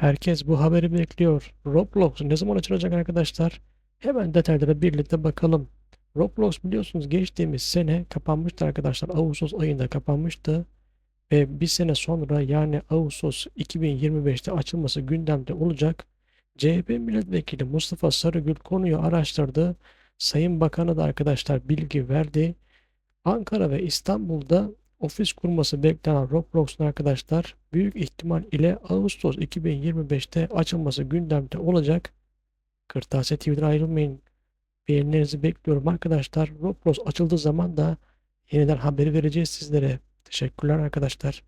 Herkes bu haberi bekliyor. Roblox ne zaman açılacak arkadaşlar? Hemen detaylara birlikte bakalım. Roblox biliyorsunuz geçtiğimiz sene kapanmıştı arkadaşlar. Ağustos ayında kapanmıştı. Ve bir sene sonra yani Ağustos 2025'te açılması gündemde olacak. CHP milletvekili Mustafa Sarıgül konuyu araştırdı. Sayın Bakan'a da arkadaşlar bilgi verdi. Ankara ve İstanbul'da ofis kurması beklenen Roblox'un arkadaşlar büyük ihtimal ile Ağustos 2025'te açılması gündemde olacak. Kırtasiye TV'den ayrılmayın. Beğenilerinizi bekliyorum arkadaşlar. Roblox açıldığı zaman da yeniden haberi vereceğiz sizlere. Teşekkürler arkadaşlar.